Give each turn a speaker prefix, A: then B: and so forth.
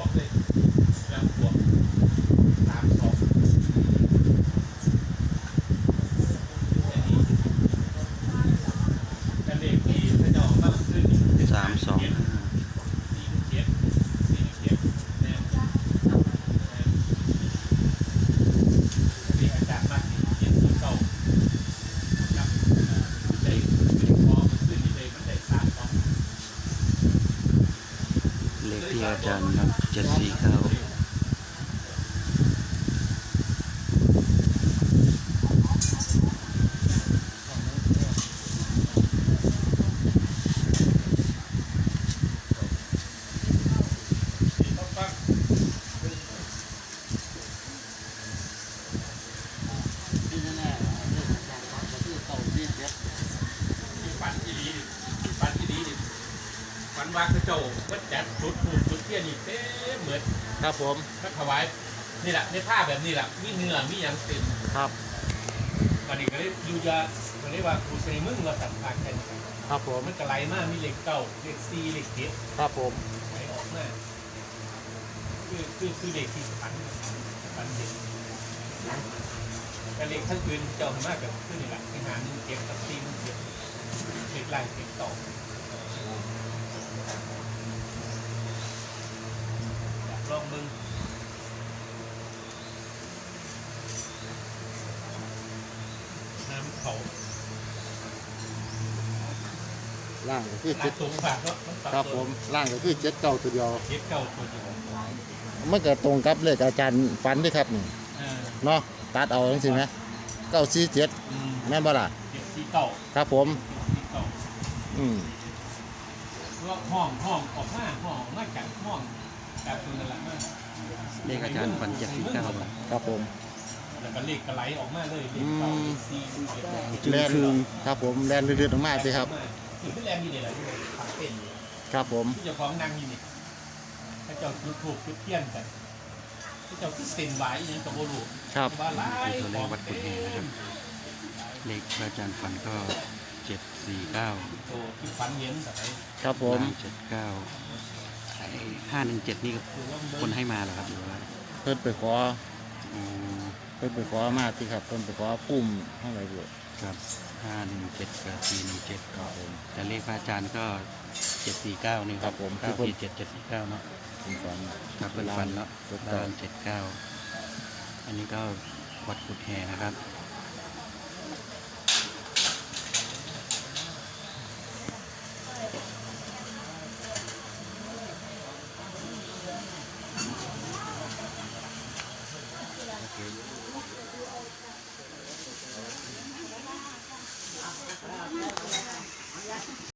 A: วกเลยแล้วบวกสามสองอันนี้กันเลขที่พระเจ้าออกมาขึ้นนี่
B: สามสองห้า
A: สี่เจ็ดสี่เจ็ดแน่แน่นี่อาจารย์มาสี่เจ็ดสี่เก้าครับได้เป็นพอมันขึ้นนี่เลยมันได้สามสอง
B: เลขที่ อาจารย์ครับเจ็ดสี่เก้า
C: ที่แน่ๆเรื่องของการวัดก็คือเก่าที่เจ็ด
A: ฝันที่ดีดิฝันที่ดีดิฝัน ว่าพระเจ้าวัดจัดจุดถูกจุดเทียนนี่เต็มเหมือน
C: ครับผม
A: พระถวายนี่แหละในผ้าแบบนี้แหละมีเนื้อมีหยังเต็ม
C: ครับ
A: ตอนนี้ก็เลยอยู่จะก็เลยว่าครูเซมึงเราสัมผัสแค่นี้
C: ครับผม
A: มันก็ไหลมากมีเหล็กเก่าเหล็กซีเหล็กเจ็ด
C: ครับผม
A: ไหลออกมาคือคือคือเหล็กที่ฝันฝันเด็กแต่เหล็กทั้งคืนเจ้ามากกับขึ้นนี่แหละไปหาหนึ่งเก็บกับซีหนึ่งเก็บเหล็กลายเหล็กเก่าอยากลอง มึงน้ำเขา
C: ล่างก็คือ
A: ลา
C: เจ็ด
A: ตรงฝากก็ต้องฝาก
C: ครับผมล่างก็คือเจ็ดเก่าตัวเดียว
A: เก็บเก่าตัวเดียว
C: มันก็ตรงกับเลขอาจารย์ฟันด้วยครับนี่
A: เออ
C: เนาะตัดเอาจังสิไหมเก้าสี่เจ็ด
A: อืม
C: แม่นบ่ล่ะ
A: เก็บสีเก่า
C: ครับผม
A: เก็บสีเก่า
C: อืม
A: แล้วห้องห้องออกมาห้องออกมาจากห้อง จากตัวนั่นแหละมา
B: เลขอาจารย์ฟันเจ็ดสี่เก้า
C: ครับผม
A: แล้วก็เลขกระไหลออกมาเลยเลขเก่าเลขซีเลขเก่า
B: จึง
C: แลน
B: คือ
C: ครับผมแลนเรื่อยๆออกมาสิครับ
A: คือที่แรงอยู่นี่แหละที่ฝังเป็นอยู่
C: ครับผม
A: ที่เจ้าของนั่งอยู่นี่พระเจ้าจุดถูกจุดเทียนกันพระเจ้าคือเซ็นไว้ยังกับโบลู
C: ครับ
A: ว่าไล่
B: คือตัวเลขวัดกุฎแห่นะครับ เลขที่อาจารย์ฟันก็เจ็ดสี่เก้า
A: โตที่ฟันเย็นแต่ไหน
C: ครับผม
B: เจ็ดเก้า ห้าหนึ่งเจ็ดนี่
A: คือว่า
B: คนให้มาเหรอครับหรือว่า
C: เพิ่นไปขอ
B: อืม
C: เพิ่นไปขอมาที่ครับเพิ่นไปขอปุ่มเท่าไหร่ด้วย
B: ครับห้าหนึ่งเจ็ดกับสี่หนึ่งเจ็ด
C: ครับผม
B: แต่เลขพระอาจารย์ก็เจ็ดสี่เก้านี่ครับ
C: ครับผม
B: เก้าสี่เจ็ดเจ็ดสี่เก้าเนาะ
C: ผมฝัน
B: ครับเป็นฟันแล้ว
C: ถูกต้
B: ด้า
C: อง
B: นเจ็ดเก้าอันนี้ก็วัดกุฎแห่นะครับ